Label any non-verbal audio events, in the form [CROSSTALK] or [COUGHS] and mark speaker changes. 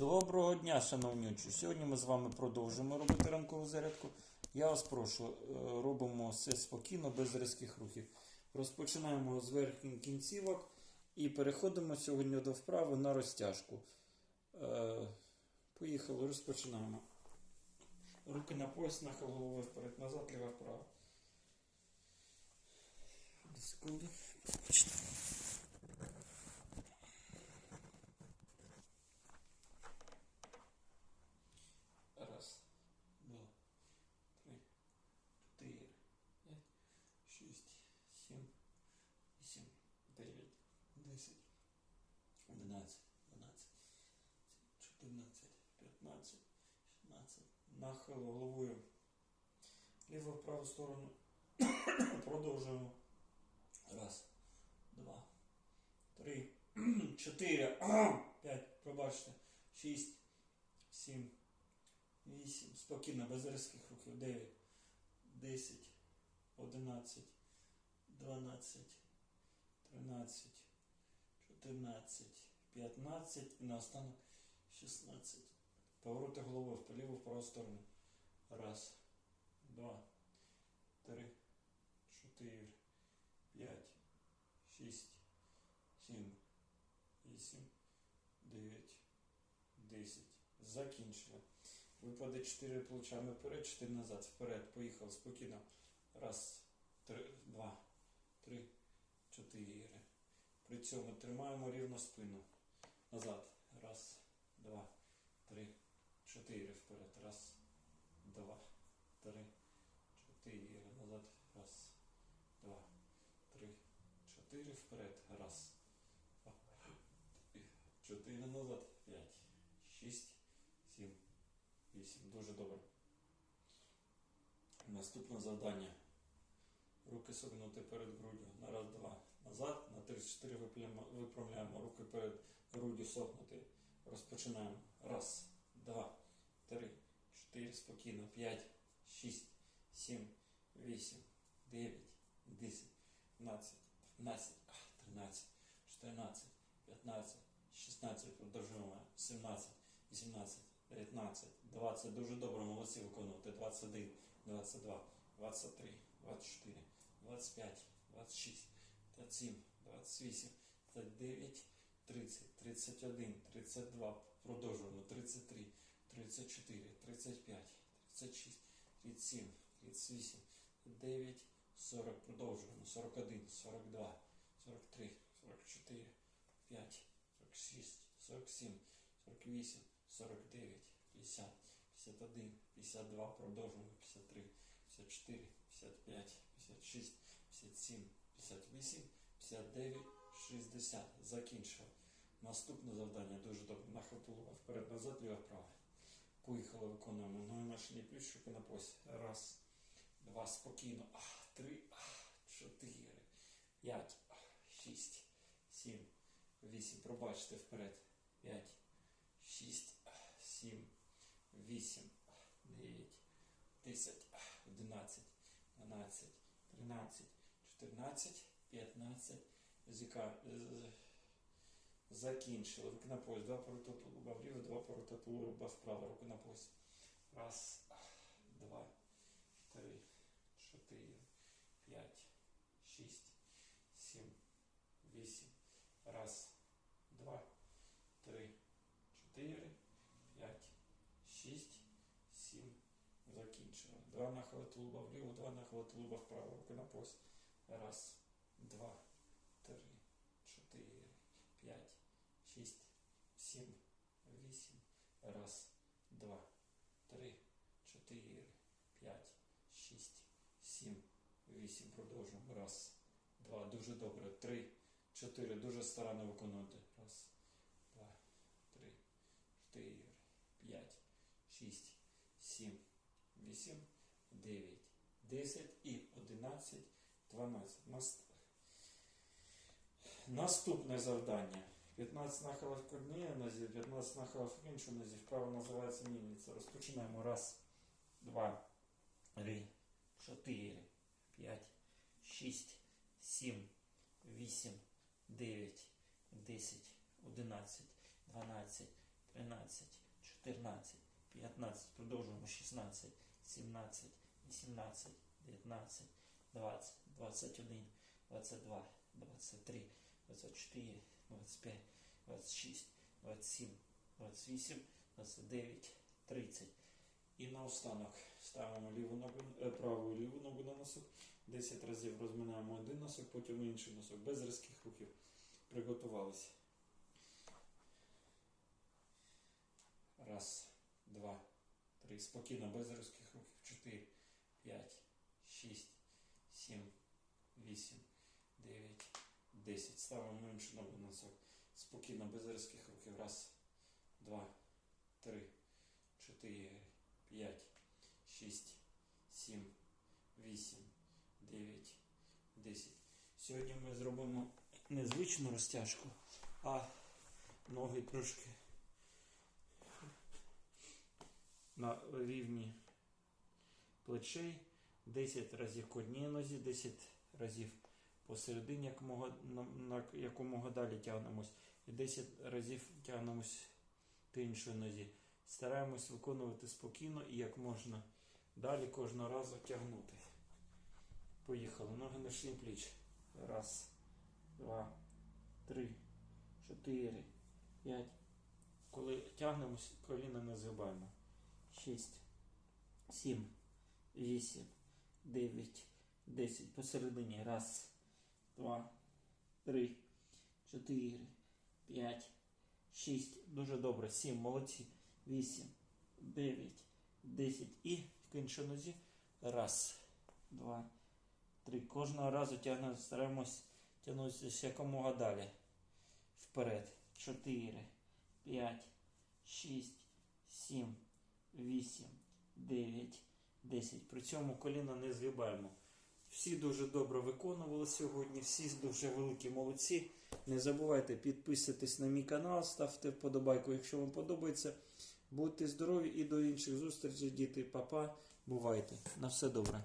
Speaker 1: Доброго дня, шановні учні. Сьогодні ми з вами продовжуємо робити ранкову зарядку. Я вас прошу, е, робимо все спокійно, без різких рухів. Розпочинаємо з верхніх кінцівок і переходимо сьогодні до вправи на розтяжку. Е, Поїхали, розпочинаємо. Руки на пояс, нахил головою вперед, назад, ліва, вправо. Дві Секунди. 10, 11, 12, 14, 15, 16. Нахило головою. Ліву, в праву сторону. [COUGHS] Продовжуємо. Раз, два, три, [COUGHS] чотири, [COUGHS] п'ять. Пробачте. Шість, сім, вісім. Спокійно, без різких рухів. Дев'ять. 10, 11, 12, 13, 14, 15 і наостанок 16. Повороти головою в ліву в праву сторону. Раз, два, три, чотири, п'ять, шість, сім, вісім, дев'ять, десять. Закінчили. Випаде 4 плечами вперед, 4 назад. Вперед. Поїхав спокійно. Раз, три, два, три, чотири. При цьому тримаємо рівно спину. Назад. Раз, два, три, чотири. Вперед. Раз, два, три, чотири. Назад. Раз, два, три, чотири. Вперед. Раз, два, чотири. Назад. П'ять, шість, сім. 8. Дуже добре. Наступне завдання. Руки согнути перед груддю. На раз, два. Назад. На 34 виправляємо, виправляємо. Руки перед груддю согнути. Розпочинаємо. Раз, два, три, чотири. Спокійно. П'ять, шість, сім, вісім, дев'ять, десять, дванадцять, дванадцять, тринадцять, чотирнадцять, п'ятнадцять, шістнадцять. Продовжуємо. Сімнадцять, вісімнадцять. 19, 20, дуже добре, молодці виконувати. 21, 22, 23, 24, 25, 26, 27, 28, 29, 30, 31, 32, продовжуємо. 33, 34, 35, 36, 37, 38, 39, 40, продовжуємо. 41, 42, 43, 44, 5, 46, 47, 48, 49, 50, 51, 52, продовжуємо, 53, 54, 55, 56, 57, 58, 59, 60. Закінчили. Наступне завдання дуже добре. Тулуба вперед, назад, ліва, вправо. Поїхали, виконуємо. Ноги на шиї, плюс, руки на посі. Раз, два, спокійно. Три, чотири, п'ять, шість, сім, вісім. Пробачте вперед. П'ять, шість, сім, вісім, дев'ять, десять, одинадцять, дванадцять, тринадцять, чотирнадцять, п'ятнадцять. Зіка. Закінчили. Руки на пояс. Два поворота тулуба вліво, два поворота тулуба вправо. Руки на пояс. Раз, два, три, чотири, п'ять, шість, сім, вісім. Раз, два, три, чотири, п'ять, шість, сім. Закінчили. Два нахили тулуба вліво, два нахили тулуба вправо. Руки на пояс. Раз, два, три, чотири, п'ять, шість, сім, вісім. Раз, два, три, чотири, п'ять, шість, сім, вісім. Продовжуємо. Раз, два. Дуже добре. Три, чотири. Дуже старанно виконувати. Раз, два, три, чотири, п'ять, шість, сім, вісім, дев'ять, десять і одинадцять, дванадцять. Нас- Наступне завдання. 15 нахилів к одній нозі, 15 нахилів в іншу нозі. Вправо називається мільниця. Розпочинаємо. Раз, два, три, чотири, п'ять, шість, сім, вісім, дев'ять, десять, одинадцять, дванадцять, 13, 14, 15, продовжуємо 16, 17, 18, 19, 20, 21, 22, 23, 24, 25, 26, 27, 28, 29, 30. І наостанок ставимо ліву ногу, е, праву ліву ногу на носок. 10 разів розминаємо один носок, потім інший носок. Без різких рухів. Приготувалися. Раз, два, три. Спокійно, без різких рухів. Чотири, п'ять, шість, сім, вісім, дев'ять, десять. Ставимо іншу ногу на носок. Спокійно, без різких рухів. Раз, два, три, чотири, п'ять, шість, сім, вісім, дев'ять, десять. Сьогодні ми зробимо незвичну розтяжку, а ноги трошки на рівні плечей. 10 разів по одній нозі, 10 разів посередині, якомога, на, на якомога далі тягнемось. І 10 разів тягнемось по іншій нозі. Стараємось виконувати спокійно і як можна далі кожного разу тягнути. Поїхали. Ноги на шлім пліч. Раз, два, три, чотири, п'ять. Коли тягнемось, коліна не згибаємо. Шість, сім, вісім, дев'ять, десять. Посередині. Раз, два, три, чотири, п'ять, шість. Дуже добре. Сім. Молодці. Вісім, дев'ять, десять. І в іншу нозі. Раз, два, три. Кожного разу тягнемо, стараємось тягнутися якомога далі. Вперед. Чотири, п'ять, шість, сім, вісім, дев'ять, десять. При цьому коліна не згибаємо. Всі дуже добре виконували сьогодні, всі дуже великі молодці. Не забувайте підписатись на мій канал, ставте вподобайку, якщо вам подобається. Будьте здорові і до інших зустрічей, діти, папа. Бувайте. На все добре.